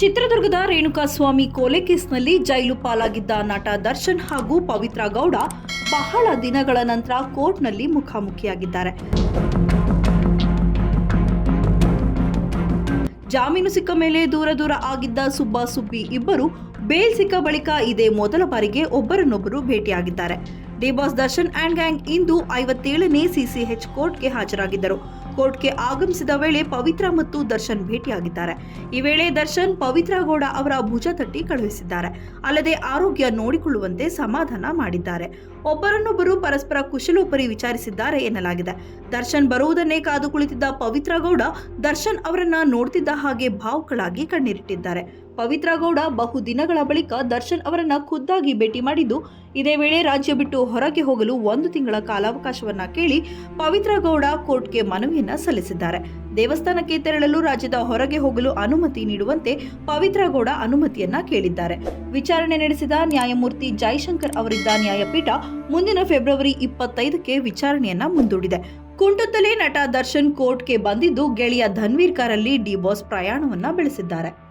ಚಿತ್ರದುರ್ಗದ ರೇಣುಕಾಸ್ವಾಮಿ ಕೊಲೆ ಕೇಸ್ನಲ್ಲಿ ಜೈಲು ಪಾಲಾಗಿದ್ದ ನಟ ದರ್ಶನ್ ಹಾಗೂ ಪವಿತ್ರ ಗೌಡ ಬಹಳ ದಿನಗಳ ನಂತರ ಕೋರ್ಟ್ನಲ್ಲಿ ಮುಖಾಮುಖಿಯಾಗಿದ್ದಾರೆ. ಜಾಮೀನು ಸಿಕ್ಕ ಮೇಲೆ ದೂರ ದೂರ ಆಗಿದ್ದ ಸುಬ್ಬ ಸುಬ್ಬಿ ಇಬ್ಬರು ಬೇಲ್ ಸಿಕ್ಕ ಬಳಿಕ ಇದೇ ಮೊದಲ ಬಾರಿಗೆ ಒಬ್ಬರನ್ನೊಬ್ಬರು ಭೇಟಿಯಾಗಿದ್ದಾರೆ. D Boss Darshan and gang ಇಂದು ಐವತ್ತೇಳನೇ ಸಿಸಿಎಚ್ ಕೋರ್ಟ್ಗೆ ಹಾಜರಾಗಿದ್ದರು. ಕೋರ್ಟ್ಗೆ ಆಗಮಿಸಿದ ವೇಳೆ ಪವಿತ್ರ ಮತ್ತು ದರ್ಶನ್ ಭೇಟಿಯಾಗಿದ್ದಾರೆ. ಈ ವೇಳೆ ದರ್ಶನ್ ಪವಿತ್ರ ಗೌಡ ಅವರ ಭುಜ ತಟ್ಟಿ ಕಳುಹಿಸಿದ್ದಾರೆ. ಅಲ್ಲದೆ ಆರೋಗ್ಯ ನೋಡಿಕೊಳ್ಳುವಂತೆ ಸಮಾಧಾನ ಮಾಡಿದ್ದಾರೆ. ಒಬ್ಬರನ್ನೊಬ್ಬರು ಪರಸ್ಪರ ಕುಶಲೋಪರಿ ವಿಚಾರಿಸಿದ್ದಾರೆ ಎನ್ನಲಾಗಿದೆ. ದರ್ಶನ್ ಬರುವುದನ್ನೇ ಕಾದು ಕುಳಿತಿದ್ದ ಪವಿತ್ರ ಗೌಡ ದರ್ಶನ್ ಅವರನ್ನ ನೋಡ್ತಿದ್ದ ಹಾಗೆ ಭಾವುಕಳಾಗಿ ಕಣ್ಣೀರಿಟ್ಟಿದ್ದಾರೆ. ಪವಿತ್ರ ಗೌಡ ಬಹು ದಿನಗಳ ಬಳಿಕ ದರ್ಶನ್ ಅವರನ್ನ ಖುದ್ದಾಗಿ ಭೇಟಿ ಮಾಡಿದ್ದು, ಇದೇ ವೇಳೆ ರಾಜ್ಯ ಬಿಟ್ಟು ಹೊರಗೆ ಹೋಗಲು ಒಂದು ತಿಂಗಳ ಕಾಲಾವಕಾಶವನ್ನ ಕೇಳಿ ಪವಿತ್ರಗೌಡ ಕೋರ್ಟ್ಗೆ ಮನವಿಯನ್ನ ಸಲ್ಲಿಸಿದ್ದಾರೆ. ದೇವಸ್ಥಾನಕ್ಕೆ ತೆರಳಲು ರಾಜ್ಯದ ಹೊರಗೆ ಹೋಗಲು ಅನುಮತಿ ನೀಡುವಂತೆ ಪವಿತ್ರಗೌಡ ಅನುಮತಿಯನ್ನ ಕೇಳಿದ್ದಾರೆ. ವಿಚಾರಣೆ ನಡೆಸಿದ ನ್ಯಾಯಮೂರ್ತಿ ಜೈಶಂಕರ್ ಅವರಿದ್ದ ನ್ಯಾಯಪೀಠ ಮುಂದಿನ ಫೆಬ್ರವರಿ ಇಪ್ಪತ್ತೈದಕ್ಕೆ ವಿಚಾರಣೆಯನ್ನ ಮುಂದೂಡಿದೆ. ಕುಂಟುತ್ತಲೇ ನಟ ದರ್ಶನ್ ಕೋರ್ಟ್ಗೆ ಬಂದಿದ್ದು, ಗೆಳೆಯ ಧನ್ವೀರ್ ಕಾರಲ್ಲಿ ಡಿ ಬಾಸ್ ಪ್ರಯಾಣವನ್ನ ಬೆಳೆಸಿದ್ದಾರೆ.